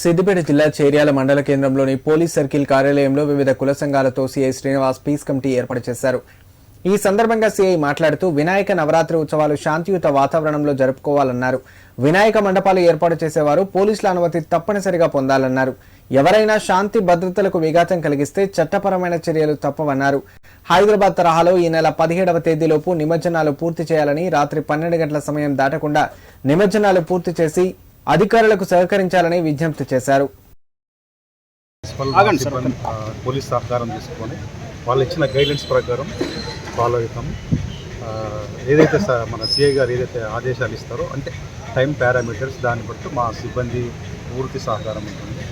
సిద్దిపేట జిల్లా చేర్యాల మండల కేంద్రంలోని పోలీస్ సర్కిల్ కార్యాలయంలో వివిధ కుల సంఘాలతో సీఐ శ్రీనివాస్ పీస్ కమిటీ ఏర్పాటు చేశారు. ఈ సందర్భంగా సీఐ మాట్లాడుతూ వినాయక నవరాత్రి ఉత్సవాలు శాంతియుత వాతావరణంలో జరుపుకోవాలన్నారు. వినాయక మండపాలు ఏర్పాటు చేసేవారు పోలీసుల అనుమతి తప్పనిసరిగా పొందాలన్నారు. ఎవరైనా శాంతి భద్రతలకు విఘాతం కలిగిస్తే చట్టపరమైన చర్యలు తప్పవన్నారు. హైదరాబాద్ తరహాలో ఈ నెల పదిహేడవ తేదీలోపు నిమజ్జనాలు పూర్తి చేయాలని రాత్రి పన్నెండు గంటల సమయం దాటకుండా నిమజ్జనాలు పూర్తి చేసి అధికారులకు సహకరించాలని విజ్ఞప్తి చేశారు. పోలీస్ సహకారం తీసుకొని వాళ్ళు ఇచ్చిన గైడ్లైన్స్ ప్రకారం ఫాలో ఏదైతే మన సిఐ గారు ఏదైతే ఆదేశాలు ఇస్తారో అంటే టైం పారామీటర్స్ దాన్ని బట్టి మా సిబ్బంది పూర్తి సహకారం ఉంటుంది.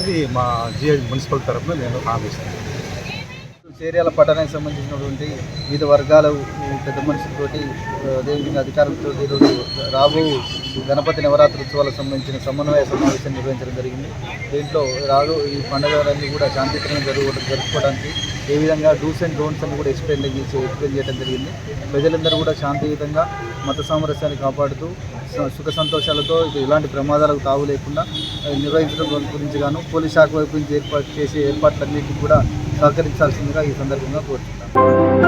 ఇది మా జిఐ మున్సిపల్ తరఫున నేను హామీ ఇస్తాను చేర్యాల పట్టణానికి సంబంధించినటువంటి వివిధ వర్గాల పెద్ద మనుషులతోటి అదేవిధంగా అధికారులతో ఈరోజు రాబో గణపతి నవరాత్రి ఉత్సవాలకు సంబంధించిన సమన్వయ సమావేశం నిర్వహించడం జరిగింది. దీంట్లో రాదు ఈ పండుగలన్నీ కూడా శాంతికరంగా జరుగు జరుపుకోవడానికి ఏ విధంగా డూస్ అండ్ డోంట్స్ అని కూడా ఎక్స్ప్లెయిన్ చేసి ఎక్స్ప్లెయిన్ చేయడం జరిగింది. ప్రజలందరూ కూడా శాంతియుతంగా మత సామరస్యాన్ని కాపాడుతూ స- సుఖ సంతోషాలతో ఇలాంటి ప్రమాదాలకు తావు లేకుండా నిర్వహించడం గురించి గాను పోలీస్ శాఖ వైపు నుంచి ఏర్పాటు చేసే ఏర్పాట్లన్నింటినీ కూడా సహకరించాల్సిందిగా ఈ సందర్భంగా కోరుతున్నాను